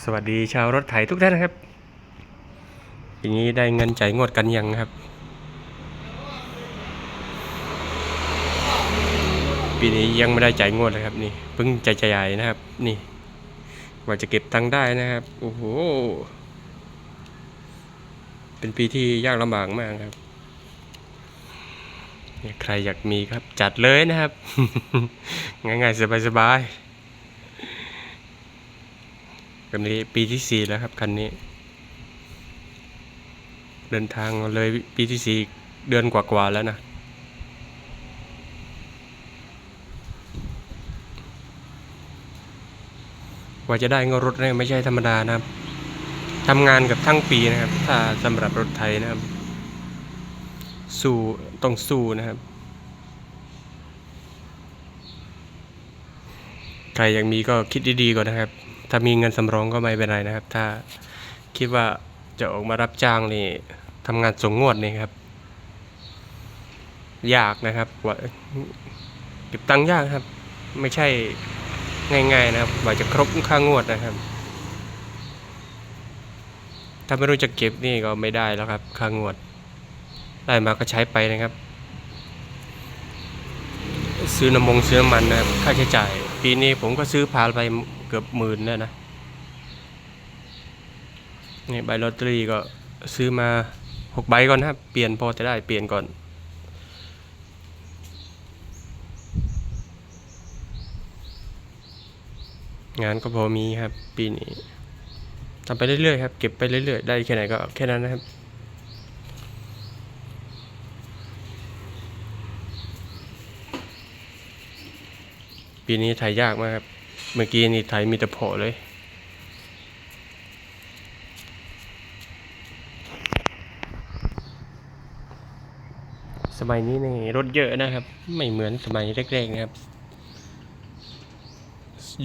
สวัสดีชาวรถไถทุกท่านนะครับปีนี้ได้เงินจ่ายงวดกันยังครับ ปีนี้ยังไม่ได้จ่ายงวดเลยครับ นี่เพิ่งจะจ่ายนะครับ นี่ว่าจะเก็บตังค์ได้นะครับโอ้โหเป็นปีที่ยากลำบากมากครับใครอยากมีครับจัดเลยนะครับ ง่ายๆสบายๆ คันนี้ปีที่สี่แล้วครับคันนี้ เดินทางเลยปีที่สี่เดือนกว่าๆแล้วนะกว่าจะได้เงรถเนี่ยไม่ใช่ธรรมดานะครับทำงานกับทั้งปีนะครับ ถ้าสำหรับรถไทยนะครับ สู้ต้องสู้นะครับ ใครอยากมีก็คิดดีๆก่อนนะครับ ถ้ามีเงินสำรองก็ไม่เป็นไรนะครับ ถ้าคิดว่าจะออกมารับจ้างนี่ทำงานส่งงวดนี่ครับ ยากนะครับว่าเก็บตังค์ยากครับ ไม่ใช่ง่าย ๆ นะครับกว่าจะครบค่างวดนะครับ ถ้าไม่รู้จะเก็บนี่ก็ไม่ได้แล้วครับ ค่างวด ได้มาก็ใช้ไปนะครับ ซื้อน้ำมงซื้อน้ำมันนะครับค่าใช้จ่าย ปีนี้ผมก็ซื้อพาไป กือบหมื่นแล้นะนี่ใบลอตเตอรี่ก็ซื้อมาหกใบก่อนนะครับ เปลี่ยนพอจะได้เปลี่ยนก่อนงานก็พอมีครับปีนี้ทำไปเรื่อยๆครับ เก็บไปเรื่อยๆ ได้แค่ไหนก็แค่นั้นนะครับ ปีนี้ถ่ายยากมากครับ เมื่อกี้นี่ถ่ายมีแต่โผล่เลย สมัยนี้นี่รถเยอะนะครับ ไม่เหมือนสมัยแรกๆนะครับ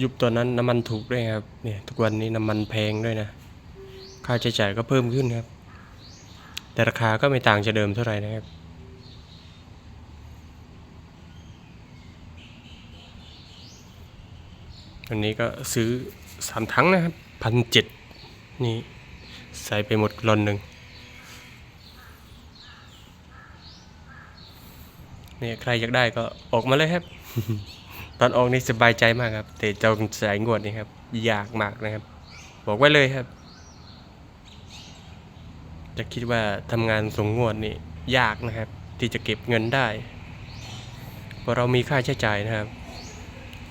ยุคตอนนั้นน้ำมันถูกด้วยครับ เนี่ยทุกวันนี้น้ำมันแพงด้วยนะ ค่าใช้จ่ายก็เพิ่มขึ้นครับ แต่ราคาก็ไม่ต่างจากเดิมเท่าไหร่นะครับ อันนี้ก็ซื้อสามถังนะครับพันเจ็ดนี่ใส่ไปหมดลอนหนึ่งนี่ใครอยากได้ก็ออกมาเลยครับ ตอนออกนี่สบายใจมากครับ แต่เจ้าสายงวดนี่ครับยากมากนะครับ บอกไว้เลยครับ จะคิดว่าทำงานส่งงวดนี่ยากนะครับ ที่จะเก็บเงินได้ เพราะเรามีค่าใช้จ่ายนะครับ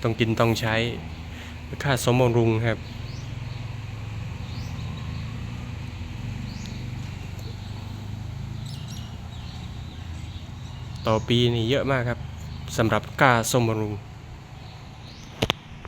ต้องกินต้องใช้ ค่าสมบำรุงครับ ต่อปีนี่เยอะมากครับสำหรับค่าสมบำรุง